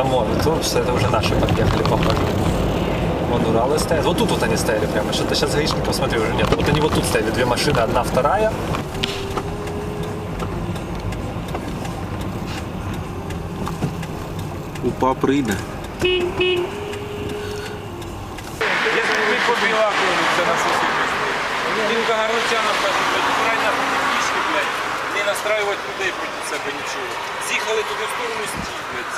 автобус, ну, это уже наши подъехали, похоже. Вон Уралы ну, стоят. Вот тут вот они стояли прямо. Что-то сейчас гаишников, смотри, уже нет. Вот они вот тут стояли, две машины, одна, вторая. Упа прийде. Якщо ми по Білакові, це на сусідній. Дінка Гарночана каже, блядь, крайня пішки, блядь, не настраювати людей проти себе нічого. З'їхали туди в сторону стій, блядь,